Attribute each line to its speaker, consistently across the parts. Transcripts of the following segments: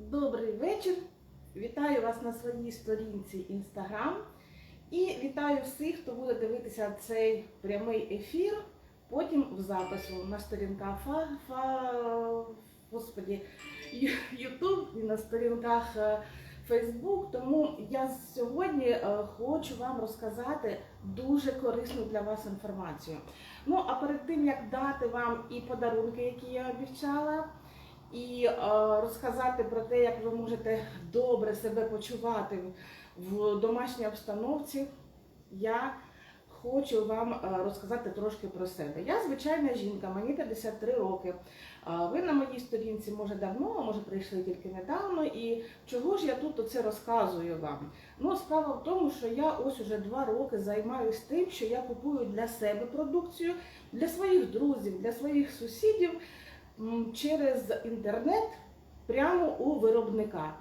Speaker 1: Добрий вечір. Вітаю вас на своїй сторінці Instagram. І вітаю всіх, хто буде дивитися цей прямий ефір. Потім в запису на сторінках фа, фа, господі, YouTube і на сторінках е, Facebook. Тому я сьогодні е, хочу вам розказати дуже корисну для вас інформацію. Ну а перед тим як дати вам і подарунки, які я обіцяла, і е, розказати про те, як ви можете добре себе почувати в домашній обстановці, я хочу вам е, розказати трошки про себе. Я звичайна жінка, мені 53 роки. Е, Ви на моїй сторінці, може, давно, а може, прийшли тільки недавно. І чого ж я тут оце розказую вам? Ну, справа в тому, що я ось уже два роки займаюся тим, що я купую для себе продукцію, для своїх друзів, для своїх сусідів через інтернет прямо у виробника.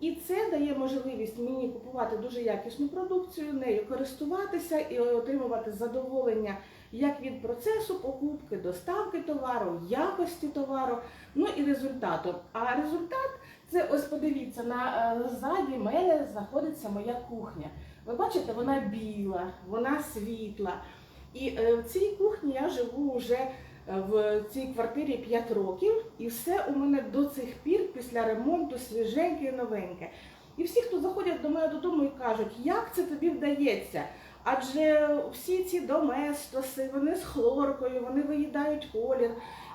Speaker 1: І це дає можливість мені купувати дуже якісну продукцію, нею користуватися і отримувати задоволення як від процесу покупки, доставки товару, якості товару, ну і результату. А результат це ось подивіться, на е, ззаді мене знаходиться моя кухня. Ви бачите, вона біла, вона світла. І е, в цій кухні я живу вже в цій квартирі 5 років, і все у мене до цих пір після ремонту свіженьке і новеньке. І всі, хто заходять до мене додому і кажуть, як це тобі вдається? Адже всі ці доместоси, вони з хлоркою, вони виїдають колір.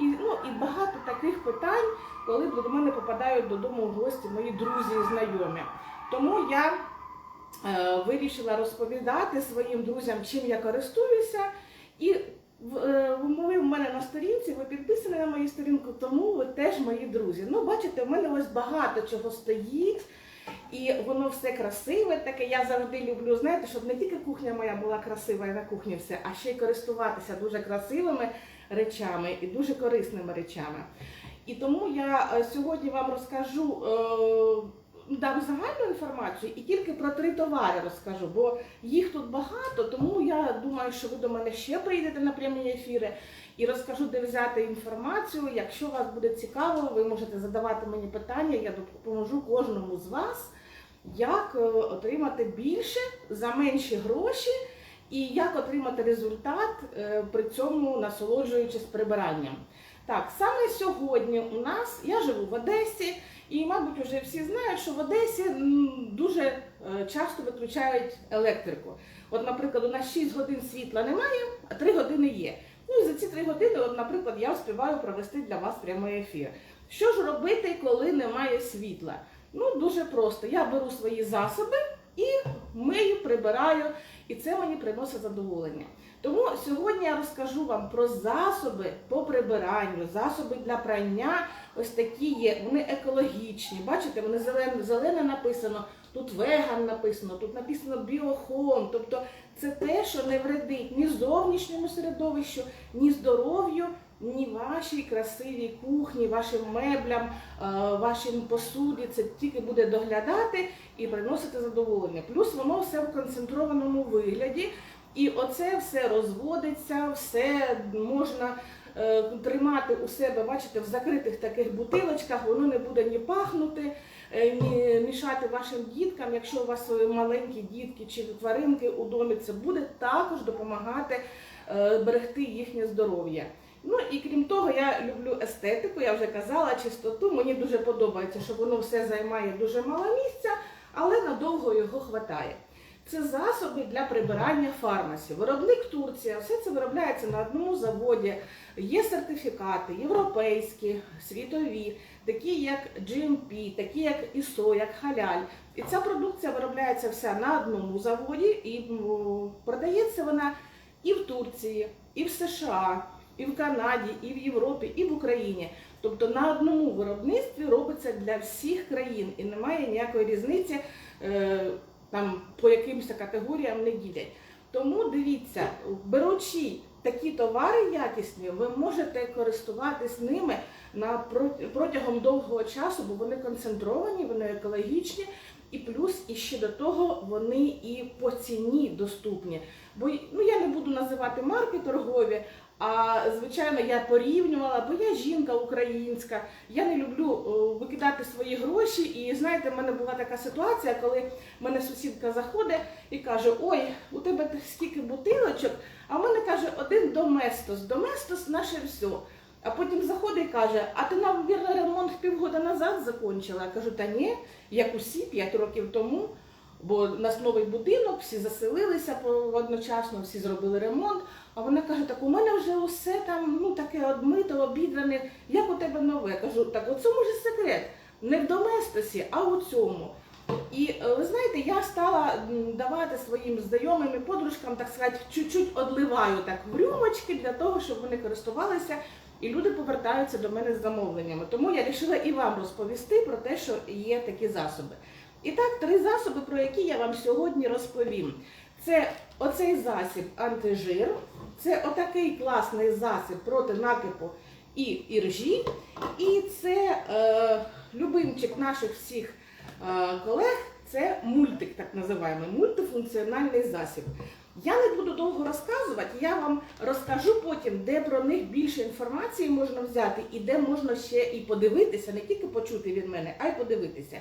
Speaker 1: І, ну, і багато таких питань, коли до мене попадають додому в гості мої друзі і знайомі. Тому я е, вирішила розповідати своїм друзям, чим я користуюся. І ви в мене на сторінці, ви підписані на мою сторінку, тому ви теж мої друзі. Ну, бачите, в мене ось багато чого стоїть. І воно все красиве таке. Я завжди люблю, знаєте, щоб не тільки кухня моя була красива і на кухні все, а ще й користуватися дуже красивими речами і дуже корисними речами. І тому я е, сьогодні вам розкажу, е, дам загальну інформацію і тільки про три товари розкажу, бо їх тут багато, тому я думаю, що ви до мене ще прийдете на прямі ефіри і розкажу, де взяти інформацію. Якщо вас буде цікаво, ви можете задавати мені питання, я допоможу кожному з вас, як е, отримати більше за менші гроші. І як отримати результат, е, при цьому насолоджуючись прибиранням. Так, саме сьогодні у нас я живу в Одесі, і, мабуть, вже всі знають, що в Одесі дуже е, часто виключають електрику. От, наприклад, у нас 6 годин світла немає, а 3 години є. Ну і за ці 3 години, от, наприклад, я встигаю провести для вас прямий ефір. Що ж робити, коли немає світла? Ну, дуже просто. Я беру свої засоби і мию, прибираю, і це мені приносить задоволення. Тому сьогодні я розкажу вам про засоби по прибиранню, засоби для прання. Ось такі є, вони екологічні. Бачите, вони зелене, зелене написано, тут веган написано, тут написано біохом. Тобто це те, що не вредить ні зовнішньому середовищу, ні здоров'ю, ні вашій красивій кухні, вашим меблям, е, вашим посуді. Це тільки буде доглядати і приносити задоволення. Плюс воно все в концентрованому вигляді. І оце все розводиться, все можна е, тримати у себе, бачите, в закритих таких бутилочках, воно не буде ні пахнути, е, ні мішати вашим діткам. Якщо у вас е, маленькі дітки чи тваринки у домі, це буде також допомагати е, берегти їхнє здоров'я. Ну і крім того, я люблю естетику, я вже казала, чистоту. Мені дуже подобається, що воно все займає дуже мало місця, але надовго його хватає. Це засоби для прибирання фармасі. Виробник Турція, все це виробляється на одному заводі. Є сертифікати європейські, світові, такі як GMP, такі як ISO, як халяль. І ця продукція виробляється вся на одному заводі і продається вона і в Турції, і в США, і в Канаді, і в Європі, і в Україні. Тобто на одному виробництві робиться для всіх країн і немає ніякої різниці. Там по якимось категоріям не ділять. Тому дивіться, беручи такі товари якісні, ви можете користуватись ними на протягом довгого часу, бо вони концентровані, вони екологічні, і плюс і ще до того вони і по ціні доступні. Бо ну я не буду називати марки торгові, А звичайно, я порівнювала, бо я жінка українська. Я не люблю викидати свої гроші. І знаєте, в мене була така ситуація, коли мене сусідка заходить і каже: Ой, у тебе скільки бутилочок, а в мене каже один доместос. Доместос наше все. А потім заходить і каже: А ти навірно ремонт півгода назад закончила? Я кажу, та ні, як усі 5 років тому. Бо у нас новий будинок, всі заселилися одночасно, всі зробили ремонт. А вона каже: так у мене вже усе там ну таке одмите, обідрене. Як у тебе нове? Кажу, так у цьому ж секрет. Не в доместосі, а у цьому. І е, ви знаєте, я стала давати своїм знайомим і подружкам, так сказати, чуть-чуть одливаю так в рюмочки для того, щоб вони користувалися, і люди повертаються до мене з замовленнями. Тому я вирішила і вам розповісти про те, що є такі засоби. І так, три засоби, про які я вам сьогодні розповім. Це оцей засіб антижир, це отакий класний засіб проти накипу і іржі, і це е, любимчик наших всіх е, колег, це мультик, так називаємо, мультифункціональний засіб. Я не буду довго розказувати, я вам розкажу потім, де про них більше інформації можна взяти і де можна ще і подивитися, не тільки почути від мене, а й подивитися.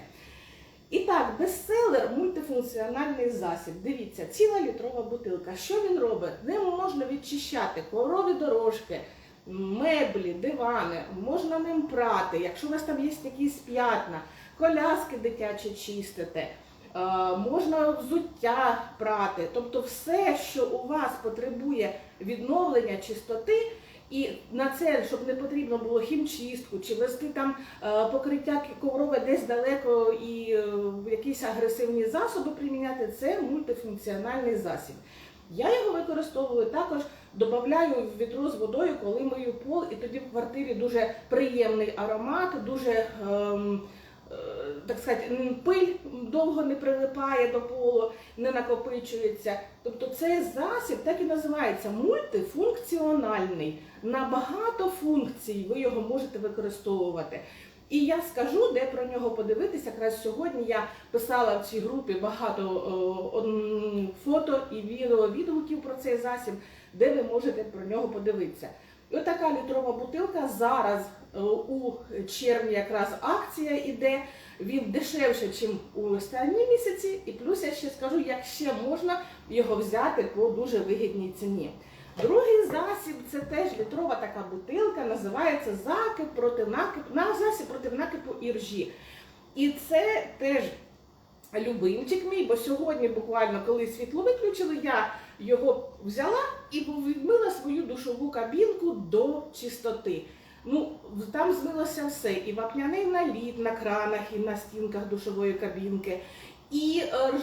Speaker 1: І так, бестселер мультифункціональний засіб. Дивіться, ціла літрова бутилка. Що він робить? Ним можна відчищати коврові дорожки, меблі, дивани, можна ним прати. Якщо у вас там є якісь п'ятна, коляски дитячі чистите, е, можна взуття прати. Тобто все, що у вас потребує відновлення чистоти. І на це, щоб не потрібно було хімчистку чи вести там е, покриття коврове десь далеко і е, якісь агресивні засоби приміняти, це мультифункціональний засіб. Я його використовую також, додаю в відро з водою, коли мию пол, і тоді в квартирі дуже приємний аромат, дуже ем, так сказати, пиль довго не прилипає до полу, не накопичується. Тобто цей засіб так і називається мультифункціональний. На багато функцій ви його можете використовувати. І я скажу, де про нього подивитися. Якраз сьогодні я писала в цій групі багато о, фото і відео відгуків про цей засіб, де ви можете про нього подивитися. І отака літрова бутилка зараз е, у червні якраз акція іде. Він дешевше, ніж у останні місяці, і плюс я ще скажу, як ще можна його взяти по дуже вигідній ціні. Другий засіб це теж літрова така бутилка, називається закип проти накипу, на засіб проти накипу іржі. І це теж любимчик мій, бо сьогодні буквально коли світло виключили, я його взяла і відмила свою душову кабінку до чистоти. Ну, там змилося все, і вапняний наліт на кранах, і на стінках душової кабінки, і е,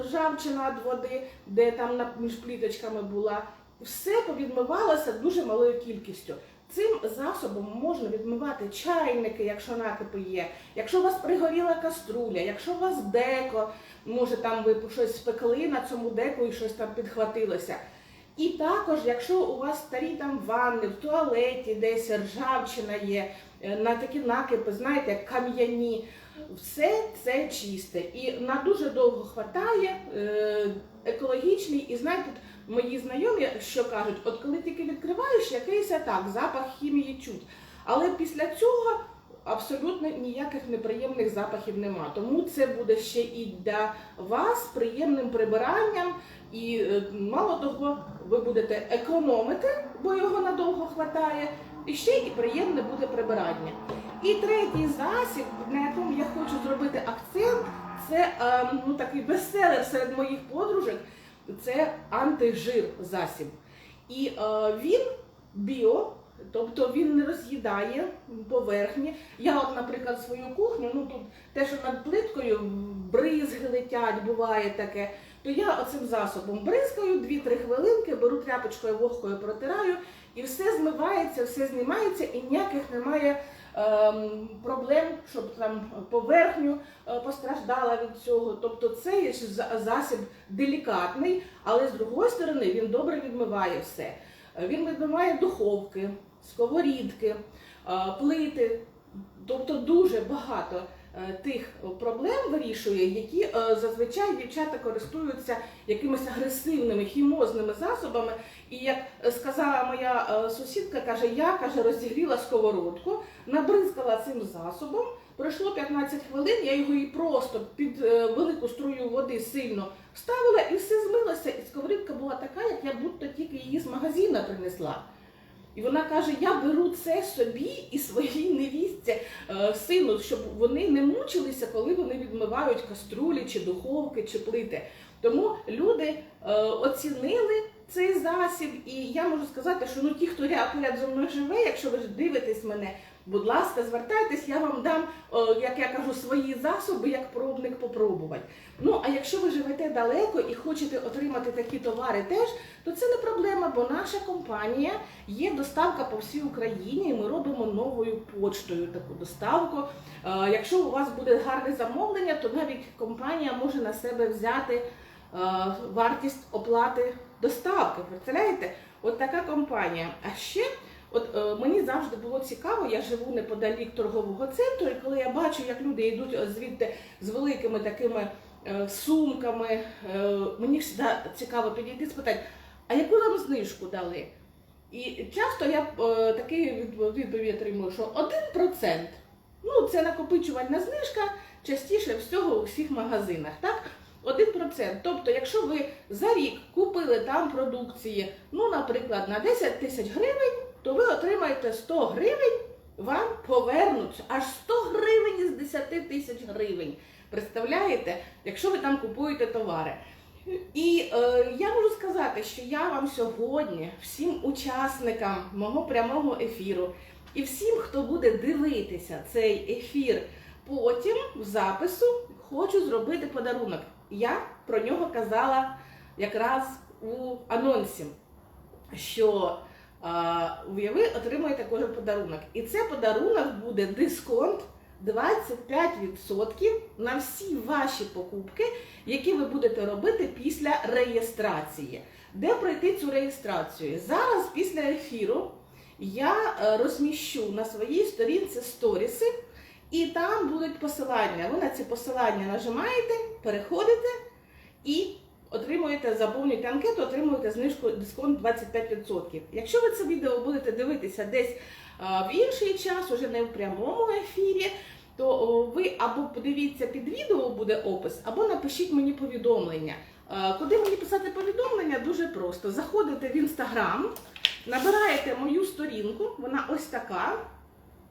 Speaker 1: ржавчина від води, де там між пліточками була. Все повідмивалося дуже малою кількістю. Цим засобом можна відмивати чайники, якщо накипи є, якщо у вас пригоріла каструля, якщо у вас деко, може там ви щось спекли на цьому деку і щось там підхватилося. І також, якщо у вас старі там ванни, в туалеті десь ржавчина є, е, на такі накипи, знаєте, кам'яні, все це чисте. І на дуже довго хватає, е, екологічний. І знаєте, мої знайомі, що кажуть, от коли тільки відкриваєш, якийсь так, запах хімії чуть. Але після цього абсолютно ніяких неприємних запахів нема. Тому це буде ще і для вас приємним прибиранням. І е, мало того, ви будете економити, бо його надовго хватає, і ще і приємне буде прибирання. І третій засіб, на якому я хочу зробити акцент, це е, ну, такий бестселер серед моїх подружок, це антижир засіб. І е, він біо, тобто він не роз'їдає поверхні. Я, от, наприклад, свою кухню, ну тут те, що над плиткою бризги летять, буває таке, то я оцим засобом бризкаю 2-3 хвилинки, беру тряпочкою вогкою протираю, і все змивається, все знімається, і ніяких немає ем, проблем, щоб там поверхню е, постраждала від цього. Тобто це є засіб делікатний, але з другої сторони він добре відмиває все. Е, Він відмиває духовки, сковорідки, е, плити, тобто дуже багато е, тих проблем вирішує, які е, зазвичай дівчата користуються якимись агресивними хімозними засобами. І як сказала моя е, сусідка, каже, я каже, розігріла сковородку, набризкала цим засобом. Пройшло 15 хвилин, я його і просто під велику струю води сильно вставила і все змилося. І сковорідка була така, як я будто тільки її з магазина принесла. І вона каже: я беру це собі і своїй невістці, е, сину, щоб вони не мучилися, коли вони відмивають каструлі чи духовки чи плити. Тому люди е, оцінили цей засіб, і я можу сказати, що ну ті, хто ряд поряд зі мною живе, якщо ви дивитесь мене, будь ласка, звертайтесь, я вам дам, як я кажу, свої засоби, як пробник попробувати. Ну а якщо ви живете далеко і хочете отримати такі товари теж, то це не проблема, бо наша компанія є доставка по всій Україні. і Ми робимо новою почтою таку доставку. Е, Якщо у вас буде гарне замовлення, то навіть компанія може на себе взяти е, вартість оплати доставки. Представляєте? От така компанія. А ще От е, мені завжди було цікаво, я живу неподалік торгового центру, і коли я бачу, як люди йдуть е, звідти з великими такими е, сумками, е, мені завжди цікаво підійти спитати, а яку вам знижку дали? І часто я е, такий відповідь отримую, що 1%. Ну, це накопичувальна знижка частіше всього у всіх магазинах. Так? 1%. Тобто, якщо ви за рік купили там продукції, ну, наприклад, на 10 тисяч гривень, то ви отримаєте 100 гривень, вам повернуть аж 100 гривень із 10 тисяч гривень. Представляєте, якщо ви там купуєте товари. І е, я можу сказати, що я вам сьогодні, всім учасникам мого прямого ефіру і всім, хто буде дивитися цей ефір потім в запису, хочу зробити подарунок. Я про нього казала якраз у анонсі, що ви отримаєте кожен подарунок. І це подарунок буде дисконт 25% на всі ваші покупки, які ви будете робити після реєстрації. Де пройти цю реєстрацію? Зараз після ефіру я е, розміщу на своїй сторінці сторіси, і там будуть посилання. Ви на ці посилання нажимаєте, переходите і отримуєте, заповнюєте анкету, отримуєте знижку дисконт 25%. Якщо ви це відео будете дивитися десь в інший час, уже не в прямому ефірі, то ви або подивіться під відео буде опис, або напишіть мені повідомлення. Куди мені писати повідомлення? Дуже просто. Заходите в інстаграм, набираєте мою сторінку, вона ось така.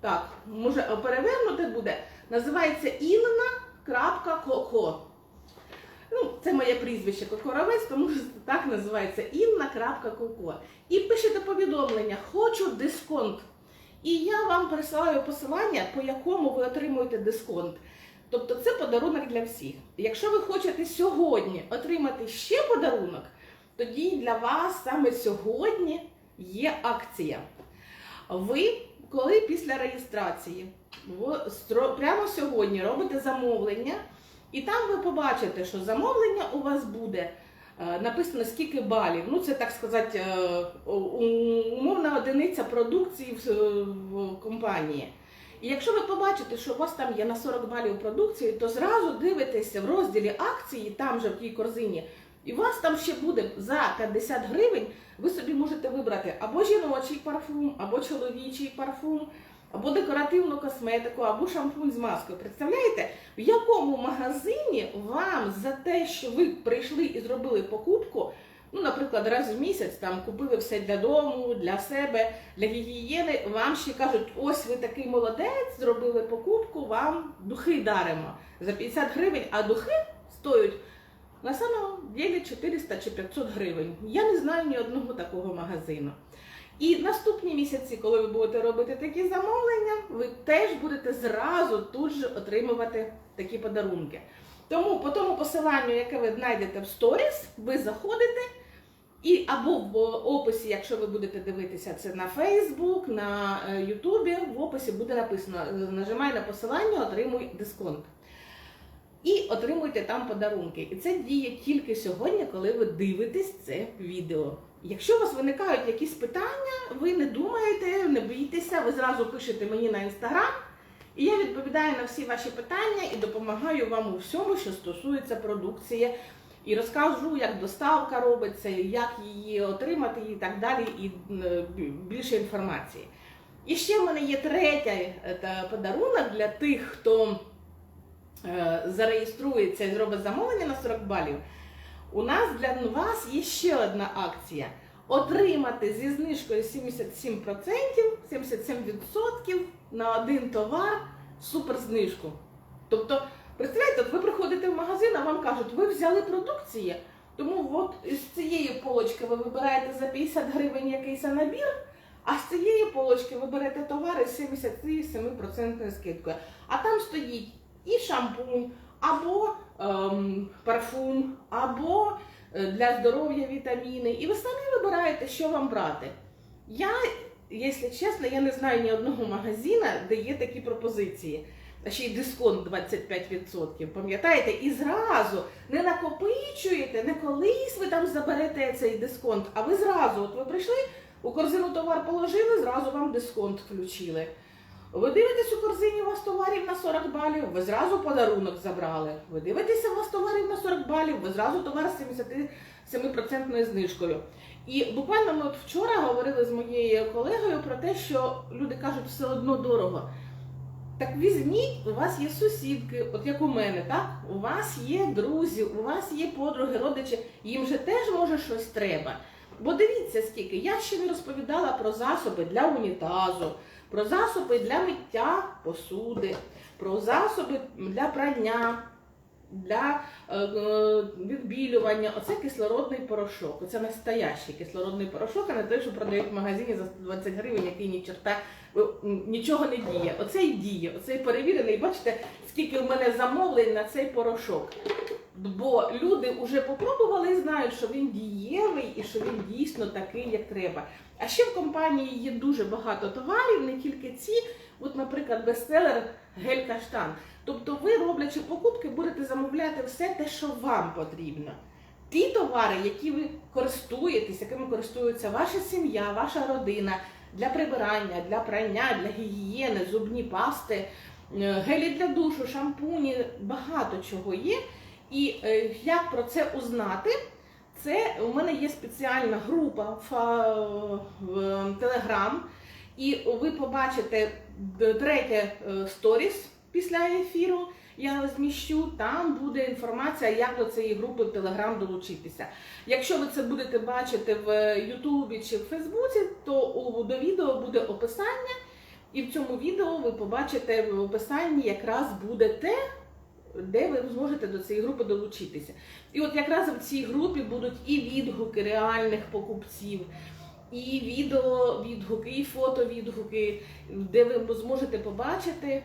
Speaker 1: Так, може перевернути буде. Називається inna.coco. Ну, це моє прізвище Кокоровець, тому що так називається інна.коко. І пишете повідомлення, хочу дисконт. І я вам присилаю посилання, по якому ви отримуєте дисконт. Тобто це подарунок для всіх. Якщо ви хочете сьогодні отримати ще подарунок, тоді для вас саме сьогодні є акція. Ви, коли після реєстрації, прямо сьогодні робите замовлення, і там ви побачите, що замовлення у вас буде е, написано скільки балів. Ну, це так сказати, е, умовна одиниця продукції в, компанії. І якщо ви побачите, що у вас там є на 40 балів продукції, то зразу дивитеся в розділі акції, там же в тій корзині, і у вас там ще буде за 50 гривень, ви собі можете вибрати або жіночий парфум, або чоловічий парфум, або декоративну косметику, або шампунь з маскою. Представляєте, в якому магазині вам за те, що ви прийшли і зробили покупку, ну, наприклад, раз в місяць там купили все для дому, для себе, для гігієни, вам ще кажуть, ось ви такий молодець, зробили покупку, вам духи даримо за 50 гривень, а духи стоять на самому ділі 400 чи 500 гривень. Я не знаю ні одного такого магазину. І наступні місяці, коли ви будете робити такі замовлення, ви теж будете зразу тут же отримувати такі подарунки. Тому по тому посиланню, яке ви знайдете в сторіс, ви заходите. І або в описі, якщо ви будете дивитися це на Facebook, на е, Ютубі, в описі буде написано: е, нажимай на посилання, отримуй дисконт. І отримуйте там подарунки. І це діє тільки сьогодні, коли ви дивитесь це відео. Якщо у вас виникають якісь питання, ви не думаєте, не бійтеся, ви зразу пишете мені на інстаграм, І я відповідаю на всі ваші питання і допомагаю вам у всьому, що стосується продукції. І розкажу, як доставка робиться, як її отримати і так далі, і е, більше інформації. І ще в мене є третій е, подарунок для тих, хто зареєструється і зробить замовлення на 40 балів. У нас для вас є ще одна акція. Отримати зі знижкою 77%, 77% на один товар суперзнижку. Тобто, представляєте, ви приходите в магазин, а вам кажуть, ви взяли продукції, тому от з цієї полочки ви вибираєте за 50 гривень якийсь набір, а з цієї полочки ви берете товари з 77% скидкою. А там стоїть і шампунь, або ем, парфум, або е, для здоров'я вітаміни. І ви самі вибираєте, що вам брати. Я, якщо чесно, я не знаю ні одного магазина, де є такі пропозиції. А ще й дисконт 25%, пам'ятаєте? І зразу не накопичуєте, не колись ви там заберете цей дисконт, а ви зразу, от ви прийшли, у корзину товар положили, зразу вам дисконт включили. Ви дивитесь у корзині у вас товарів на 40 балів, ви зразу подарунок забрали. Ви дивитеся у вас товарів на 40 балів, ви зразу товар з 77% знижкою. І буквально ми от вчора говорили з моєю колегою про те, що люди кажуть, все одно дорого. Так візьміть, у вас є сусідки, от як у мене, так? У вас є друзі, у вас є подруги, родичі, їм же теж може щось треба. Бо дивіться скільки, я ще не розповідала про засоби для унітазу, про засоби для миття посуди, про засоби для прання, для е, е, відбілювання. Оце кислородний порошок. Оце настоящий кислородний порошок, а не той, що продають в магазині за 120 гривень, який ні черта е, нічого не діє. Оцей діє, оцей перевірений. Бачите, скільки в мене замовлень на цей порошок. Бо люди вже попробували і знають, що він дієвий і що він дійсно такий, як треба. А ще в компанії є дуже багато товарів, не тільки ці. От, наприклад, бестселер гель каштан. Тобто ви, роблячи покупки, будете замовляти все те, що вам потрібно. Ті товари, які ви користуєтесь, якими користується ваша сім'я, ваша родина для прибирання, для прання, для гігієни, зубні пасти, е, гелі для душу, шампуні, багато чого є. І е, як про це узнати? Це у мене є спеціальна група в, е, в Telegram, і ви побачите третє е, сторіс після ефіру. Я зміщу, там буде інформація, як до цієї групи в Telegram долучитися. Якщо ви це будете бачити в Ютубі чи в Фейсбуці, то до відео буде описання, і в цьому відео ви побачите в описанні якраз буде те, де ви зможете до цієї групи долучитися. І от якраз в цій групі будуть і відгуки реальних покупців, і відео відгуки, і фото відгуки, де ви зможете побачити,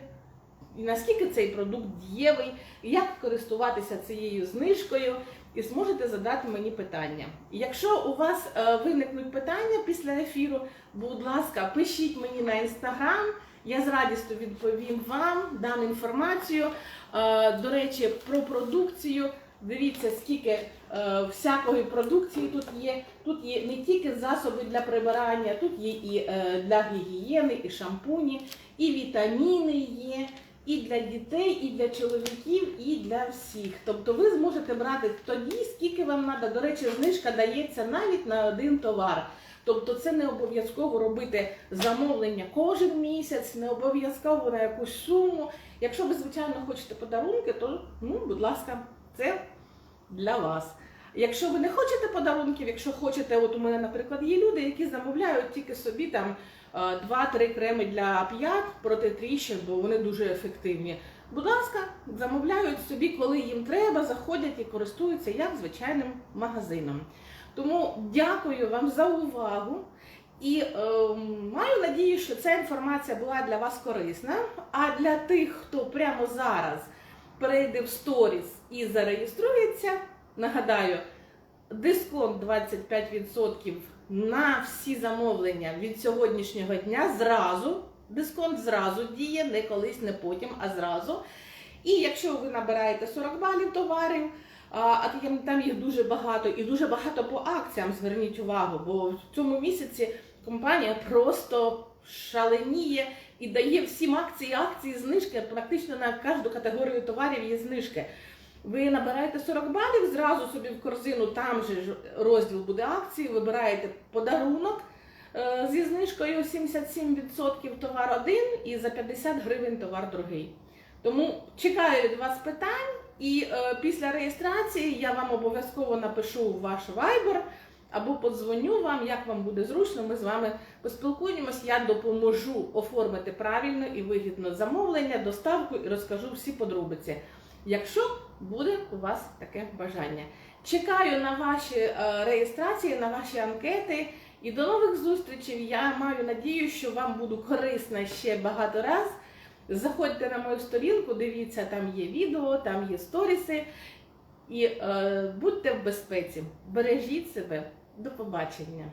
Speaker 1: наскільки цей продукт дієвий, як користуватися цією знижкою, і зможете задати мені питання. Якщо у вас е, виникнуть питання після ефіру, будь ласка, пишіть мені на інстаграм. Я з радістю відповім вам, дам інформацію. Е, До речі, про продукцію. Дивіться, скільки е, всякої продукції тут є. Тут є не тільки засоби для прибирання, тут є і е, для гігієни, і шампуні, і вітаміни є, і для дітей, і для чоловіків, і для всіх. Тобто ви зможете брати тоді, скільки вам треба. До речі, знижка дається навіть на один товар. Тобто це не обов'язково робити замовлення кожен місяць, не обов'язково на якусь суму. Якщо ви, звичайно, хочете подарунки, то ну, будь ласка, це для вас. Якщо ви не хочете подарунків, якщо хочете, от у мене, наприклад, є люди, які замовляють тільки собі там е, 2-3 креми для п'ят проти тріщин, бо вони дуже ефективні. Будь ласка, замовляють собі, коли їм треба, заходять і користуються як звичайним магазином. Тому дякую вам за увагу і е, маю надію, що ця інформація була для вас корисна. А для тих, хто прямо зараз перейде в сторіс і зареєструється, нагадаю, дисконт 25% на всі замовлення від сьогоднішнього дня зразу. Дисконт зразу діє, не колись, не потім, а зразу. І якщо ви набираєте 40 балів товарів, а там їх дуже багато і дуже багато по акціям, зверніть увагу, бо в цьому місяці компанія просто шаленіє і дає всім акції, акції, знижки. Практично на кожну категорію товарів є знижки. Ви набираєте 40 балів, зразу собі в корзину, там же ж розділ буде акції, вибираєте подарунок е, зі знижкою 77% товар один і за 50 гривень товар другий. Тому чекаю від вас питань, і е, після реєстрації я вам обов'язково напишу ваш Viber або подзвоню вам, як вам буде зручно. Ми з вами поспілкуємось. Я допоможу оформити правильно і вигідно замовлення, доставку і розкажу всі подробиці. Якщо буде у вас таке бажання. Чекаю на ваші е, реєстрації, на ваші анкети. І до нових зустрічей. Я маю надію, що вам буду корисна ще багато раз. Заходьте на мою сторінку, дивіться, там є відео, там є сторіси. І е, будьте в безпеці. Бережіть себе. До побачення.